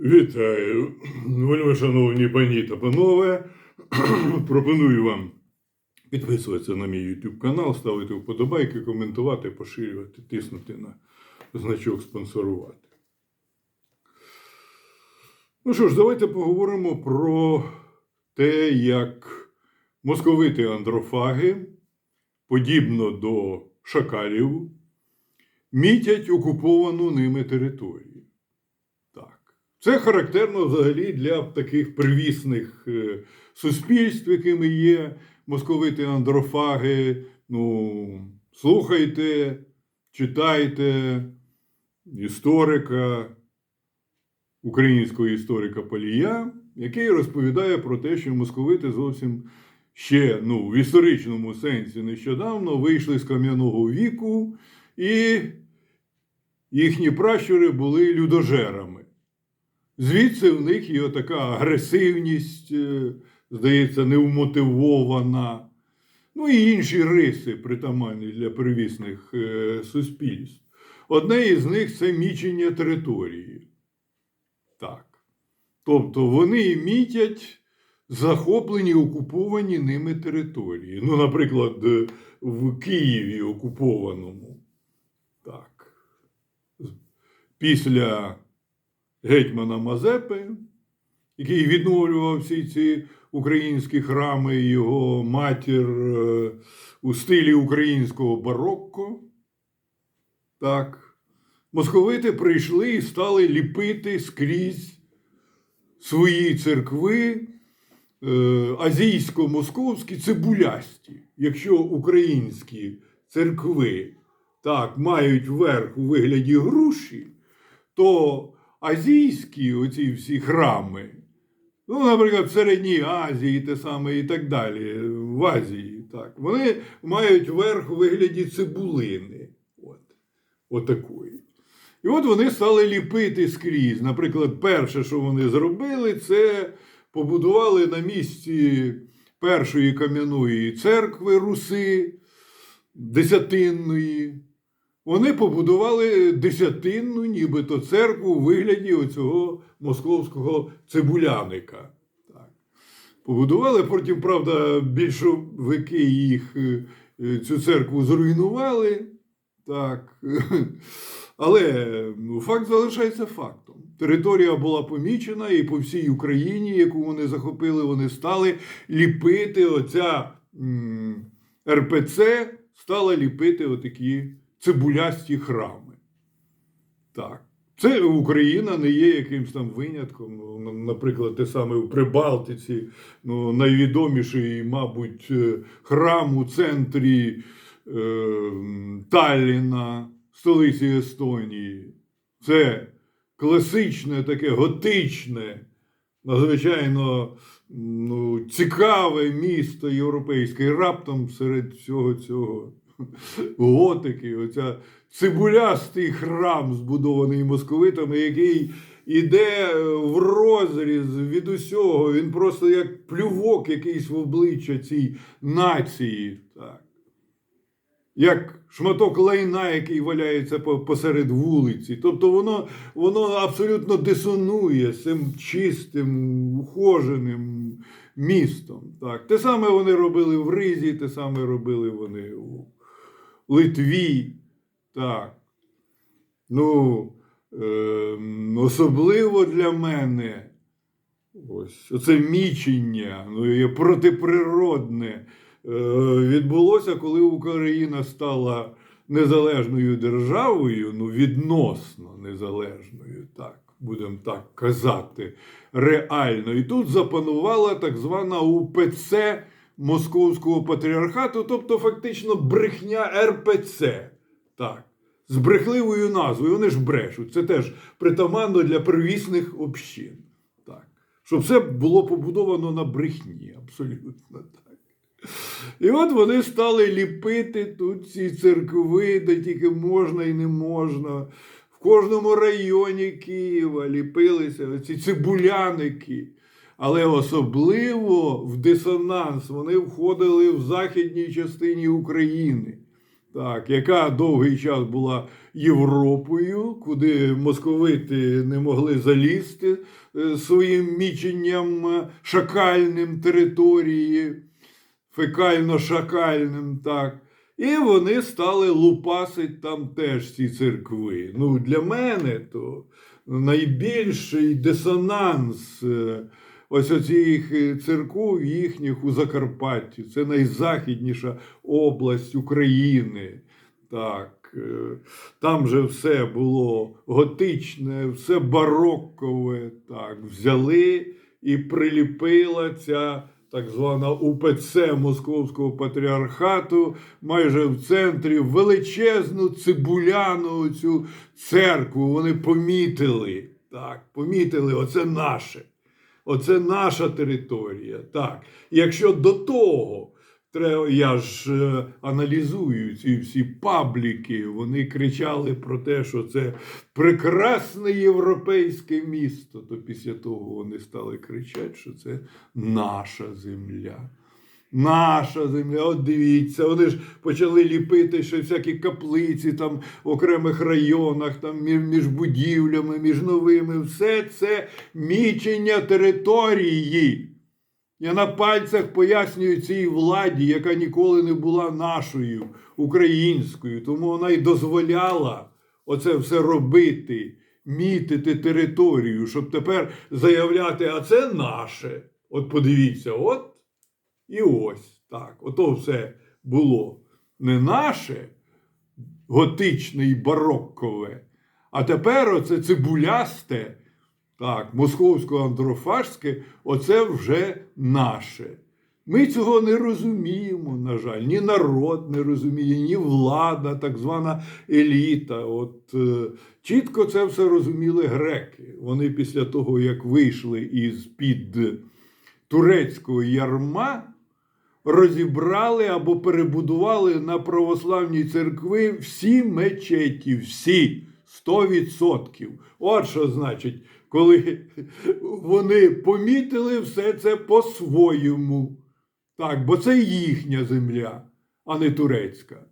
Вітаю, вельми шановні пані та панове. Пропоную вам підписуватися на мій YouTube канал, ставити вподобайки, коментувати, поширювати, тиснути на значок спонсорувати. Ну що ж, давайте поговоримо про те, як московити андрофаги, подібно до шакалів, мітять окуповану ними територію. Це характерно взагалі для таких привісних е, суспільств, якими є московити андрофаги. Ну, слухайте, читайте історика, українського історика Палія, який розповідає про те, що московити зовсім ще ну, в історичному сенсі нещодавно вийшли з кам'яного віку, і їхні пращури були людожерами. Звідси в них є така агресивність, е, здається, невмотивована, ну і інші риси, притаманні для первісних е, суспільств. Одне із них це мічення території. Так. Тобто вони мітять захоплені окуповані ними території. Ну, наприклад, е, в Києві окупованому. Так. Після гетьмана Мазепи, який відновлював всі ці українські храми, його матір е, у стилі українського барокко. Так. Московити прийшли і стали ліпити скрізь свої церкви е, азійсько-московські цибулясті. Якщо українські церкви так, мають верх у вигляді груші, то азійські оці всі храми, ну, наприклад, в Середній Азії те саме і так далі, в Азії, так, вони мають верх у вигляді цибулини. От, отакої. І от вони стали ліпити скрізь. Наприклад, перше, що вони зробили, це побудували на місці першої кам'яної церкви Руси, десятинної. Вони побудували десятинну, нібито церкву у вигляді оцього московського цибуляника. Так. Побудували, потім, правда, більшовики їх е, цю церкву зруйнували. Так. Але ну, факт залишається фактом. Територія була помічена, і по всій Україні, яку вони захопили, вони стали ліпити оця РПЦ, стала ліпити отакі цибулясті храми. Так. Це Україна не є якимсь там винятком. Ну, Наприклад, те саме в Прибалтиці, ну, найвідоміший, мабуть, е, храм у центрі е, Талліна, столиці Естонії. Це класичне, таке готичне, надзвичайно ну, цікаве місто європейське. І раптом серед всього цього готики, оця цибулястий храм, збудований московитами, який іде в розріз від усього. Він просто як плювок якийсь в обличчя цій нації. Так. Як шматок лайна, який валяється посеред вулиці. Тобто воно, воно абсолютно дисонує з цим чистим, ухоженим містом. Так. Те саме вони робили в Ризі, те саме робили вони у Литві. Так. Ну, е, особливо для мене ось оце мічення, ну, є протиприродне, е, відбулося, коли Україна стала незалежною державою, ну, відносно незалежною, так, будемо так казати, реально. І тут запанувала так звана УПЦ Московського патріархату, тобто фактично брехня РПЦ. Так. З брехливою назвою, вони ж брешуть. Це теж притаманно для первісних общин. Так. Щоб все було побудовано на брехні, абсолютно так. І от вони стали ліпити тут ці церкви, де тільки можна і не можна. В кожному районі Києва ліпилися ці цибуляники. Але особливо в дисонанс вони входили в західній частині України, так, яка довгий час була Європою, куди московити не могли залізти е, своїм міченням е, шакальним території, фекально-шакальним, так. І вони стали лупасить там теж ці церкви. Ну, для мене то найбільший дисонанс е, ось оцих е, церков їхніх у Закарпатті. Це найзахідніша область України. Так, е, там же все було готичне, все бароккове. Так, взяли і приліпила ця так звана УПЦ Московського патріархату, майже в центрі величезну цибуляну цю церкву. Вони помітили. Так, помітили, оце наше. Оце наша територія. Так. Якщо до того, треба, я ж е, аналізую ці всі пабліки, вони кричали про те, що це прекрасне європейське місто, то після того вони стали кричати, що це наша земля. Наша земля, от дивіться, вони ж почали ліпити ще всякі каплиці там в окремих районах, там між, будівлями, між новими. Все це мічення території. Я на пальцях пояснюю цій владі, яка ніколи не була нашою українською, тому вона й дозволяла оце все робити, мітити територію, щоб тепер заявляти, а це наше. От подивіться, от і ось так. Ото все було не наше, готичне і бароккове, а тепер оце цибулясте, так, московсько-андрофашське, оце вже наше. Ми цього не розуміємо, на жаль, ні народ не розуміє, ні влада, так звана еліта. От е, чітко це все розуміли греки. Вони після того, як вийшли із під турецького ярма, розібрали або перебудували на православній церкви всі мечеті, всі 100%. От що значить, коли вони помітили все це по-своєму. Так, бо це їхня земля, а не турецька.